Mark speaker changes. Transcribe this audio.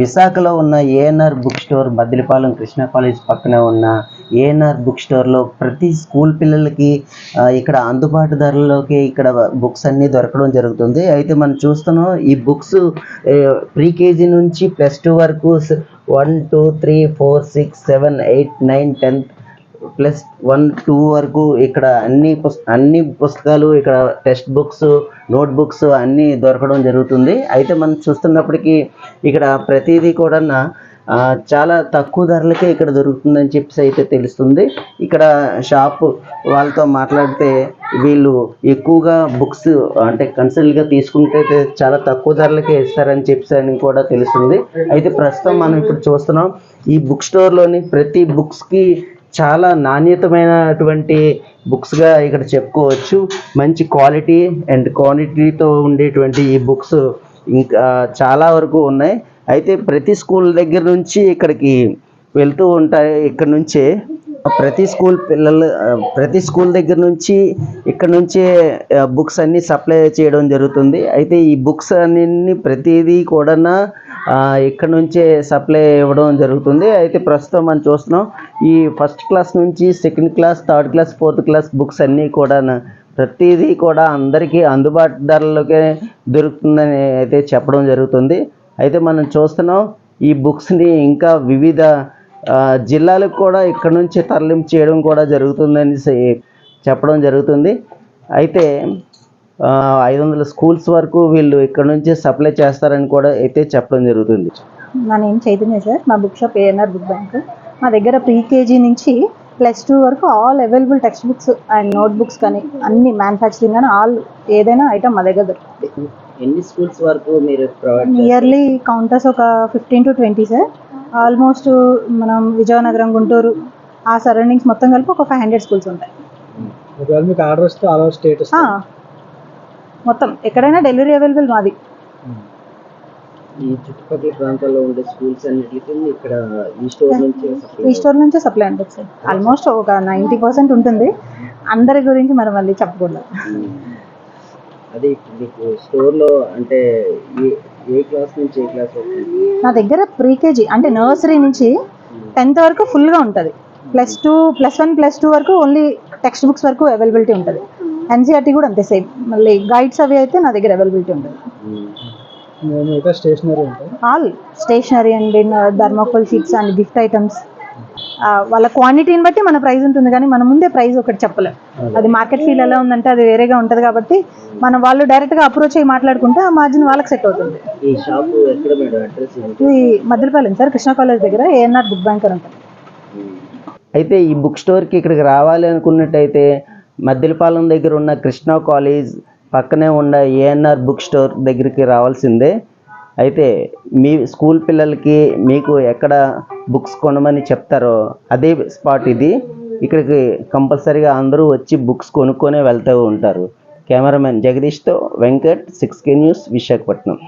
Speaker 1: విశాఖలో ఉన్న ANR book store Maddilapalem Krishna college పక్కన ఉన్న ఏఎన్ఆర్ బుక్ స్టోర్లో ప్రతి స్కూల్ పిల్లలకి ఇక్కడ అందుబాటు ధరలలోకి ఇక్కడ బుక్స్ అన్నీ దొరకడం జరుగుతుంది. అయితే మనం చూస్తున్నాం ఈ బుక్స్ ప్రీ కేజీ నుంచి ప్లస్ టూ వరకు one two three four six seven eight nine tenth plus one two వరకు ఇక్కడ అన్ని అన్ని పుస్తకాలు ఇక్కడ టెక్స్ట్ బుక్స్ నోట్ బుక్స్ అన్నీ దొరకడం జరుగుతుంది. అయితే మనం చూస్తున్నప్పటికీ ఇక్కడ ప్రతిదీ కూడా చాలా తక్కువ ధరలకే ఇక్కడ దొరుకుతుందని చెప్పేసి అయితే తెలుస్తుంది. ఇక్కడ షాప్ వాళ్ళతో మాట్లాడితే వీళ్ళు ఎక్కువగా బుక్స్ అంటే కన్సల్ట్గా తీసుకుంటే అయితే చాలా తక్కువ ధరలకే ఇస్తారని చెప్పేసి అని కూడా తెలుస్తుంది. అయితే ప్రస్తుతం మనం ఇప్పుడు చూస్తున్నాం ఈ బుక్ స్టోర్లోని ప్రతి బుక్స్కి చాలా నాణ్యతమైనటువంటి బుక్స్గా ఇక్కడ చెప్పుకోవచ్చు. మంచి క్వాలిటీ అండ్ క్వాంటిటీతో ఉండేటువంటి ఈ బుక్స్ ఇంకా చాలా వరకు ఉన్నాయి. అయితే ప్రతి స్కూల్ దగ్గర నుంచి ఇక్కడికి వెళ్తూ ఉంటాయి. ఇక్కడ నుంచే ప్రతి స్కూల్ పిల్లలు ప్రతి స్కూల్ దగ్గర నుంచి ఇక్కడ నుంచే బుక్స్ అన్నీ సప్లై చేయడం జరుగుతుంది. అయితే ఈ బుక్స్ అన్ని ప్రతిదీ కూడా ఇక్కడ నుంచే సప్లై ఇవ్వడం జరుగుతుంది. అయితే ప్రస్తుతం మనం చూస్తున్నాం ఈ ఫస్ట్ క్లాస్ నుంచి second class third class fourth class books అన్నీ కూడా ప్రతిదీ కూడా అందరికీ అందుబాటు ధరలోకే దొరుకుతుందని అయితే చెప్పడం జరుగుతుంది. అయితే మనం చూస్తున్నాం ఈ బుక్స్ని ఇంకా వివిధ జిల్లాలకు కూడా ఇక్కడ నుంచి తరలింపు చేయడం కూడా జరుగుతుందని చెప్పడం జరుగుతుంది. అయితే ఐదు వందల స్కూల్స్ వరకు వీళ్ళు ఇక్కడ నుంచి సప్లై చేస్తారని కూడా అయితే చెప్పడం జరుగుతుంది.
Speaker 2: నా నేమ్ చైతన్య సార్. మా book shop ANR book bank. మా దగ్గర ప్రీ కేజీ నుంచి ప్లస్ టూ వరకు all available text books and note books కానీ అన్ని మ్యానుఫ్యాక్చరింగ్ కానీ ఆల్ ఏదైనా ఐటమ్ మా దగ్గర దొరుకుతుంది.
Speaker 1: ఎన్ని స్కూల్స్ వరకు మీరు ప్రొవైడ్
Speaker 2: నియర్లీ కౌంటర్స్ ఒక fifteen to twenty sir. Almost మనం విజయనగరం గుంటూరు ఆ సరౌండింగ్స్ మొత్తం కలిపి ఒక ఫైవ్ హండ్రెడ్ స్కూల్స్ ఉంటాయి.
Speaker 3: ఒకవేళ మీకు ఆర్డర్ వస్తే ఆల్ ఓవర్ స్టేట్
Speaker 2: ఆ, మొత్తం ఎక్కడైనా డెలివరీ అవైలబుల్ మాది.
Speaker 1: ఈ చుట్టుపక్కల ప్రాంతాల్లో ఉండే స్కూల్స్ అన్నిటికీ ఇక్కడ ఈ స్టోర్ నుంచి
Speaker 2: ఈ స్టోర్ నుంచే సప్లై ఉంటుంది సార్. ఆల్మోస్ట్ ఒక నైంటీ పర్సెంట్ ఉంటుంది. అందరి గురించి మరి మళ్ళీ చెప్పకూడదు.
Speaker 1: అది మీకు స్టోర్లో అంటే ఏ క్లాస్ నుంచి ఏ క్లాస్ వరకు
Speaker 2: నా దగ్గర ప్రీ కేజీ అంటే నర్సరీ నుంచి టెన్త్ వరకు ఫుల్గా ఉంటుంది. Plus two plus one plus two వరకు ఓన్లీ టెక్స్ట్ బుక్స్ వరకు అవైలబిలిటీ ఉంటుంది. ఎన్సీఆర్టీ కూడా అంతే సేమ్ మళ్ళీ గైడ్స్ అవి అయితే నా దగ్గర అవైలబిలిటీ ఉంటుంది. All stationery and thermocol sheets and gift items వాళ్ళ క్వాంటిటీని బట్టి మన ప్రైస్ ఉంటుంది కానీ మన ముందే ప్రైస్ ఒకటి చెప్పలేం. అది. మార్కెట్ ఫీల్ ఎలా ఉందంటే అది వేరేగా ఉంటుంది కాబట్టి మనం వాళ్ళు డైరెక్ట్గా అప్రోచ్ అయ్యి మాట్లాడుకుంటే ఆ మార్జిన్ వాళ్ళకి సెట్ అవుతుంది. ఇది మద్దలపాలెం సార్ కృష్ణా కాలేజ్ దగ్గర ఏఎన్ఆర్ బుక్ బ్యాంక్ అని ఉంటుంది
Speaker 1: అయితే ఈ బుక్ స్టోర్కి ఇక్కడికి రావాలి అనుకున్నట్టయితే మద్దిలపాలెం దగ్గర ఉన్న కృష్ణా కాలేజ్ పక్కనే ఉన్న ఏఎన్ఆర్ బుక్ స్టోర్ దగ్గరికి రావాల్సిందే. అయితే మీ స్కూల్ పిల్లలకి మీకు ఎక్కడ బుక్స్ కొనమని చెప్తారో అదే స్పాట్ ఇది. ఇక్కడికి కంపల్సరీగా అందరూ వచ్చి బుక్స్ కొనుక్కొనే వెళ్తూ ఉంటారు. Cameraman జగదీష్తో Venkat six K news Visakhapatnam.